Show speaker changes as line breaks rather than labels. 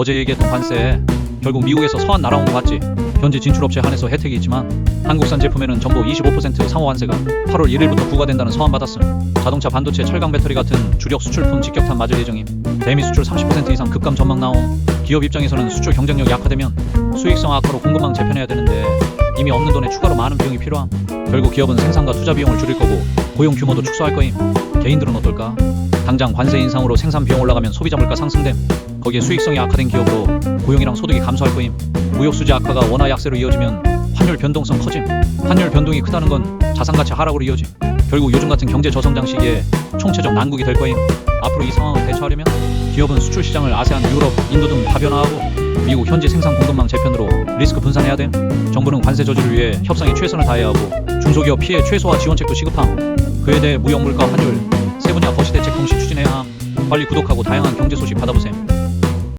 어제 얘기했던 관세 결국 미국에서 서한 날아온 거 봤지. 현지 진출업체 한해서 혜택이 있지만 한국산 제품에는 정도 25% 상호 관세가 8월 1일부터 부과된다는 서한 받았음. 자동차 반도체 철강 배터리 같은 주력 수출품 직격탄 맞을 예정임. 대미 수출 30% 이상 급감 전망 나옴. 기업 입장에서는 수출 경쟁력이 약화되면 수익성 악화로 공급망 재편해야 되는데 이미 없는 돈에 추가로 많은 비용이 필요함. 결국 기업은 생산과 투자 비용을 줄일 거고 고용 규모도 축소할 거임. 개인들은 어떨까? 당장 관세 인상으로 생산 비용 올라가면 소비자 물가 상승됨 거기에 수익성이 악화된 기업으로 고용이랑 소득이 감소할 거임 무역 수지 악화가 원화 약세로 이어지면 환율 변동성 커짐. 환율 변동이 크다는 건 자산 가치 하락으로 이어짐. 결국 요즘 같은 경제 저성장 시기에 총체적 난국이 될 거임. 앞으로 이 상황을 대처하려면 기업은 수출 시장을 아세안 유럽 인도 등 다변화하고 미국 현지 생산 공급망 재편으로 리스크 분산해야 됨. 정부는 관세 저지를 위해 협상에 최선을 다해야 하고 중소기업 피해 최소화 지원책도 시급함. 그에 대해 무역 물가 환율 세 분야 거시 대책 동시 추진해야 함. 빨리 구독하고 다양한 경제 소식 받아보셈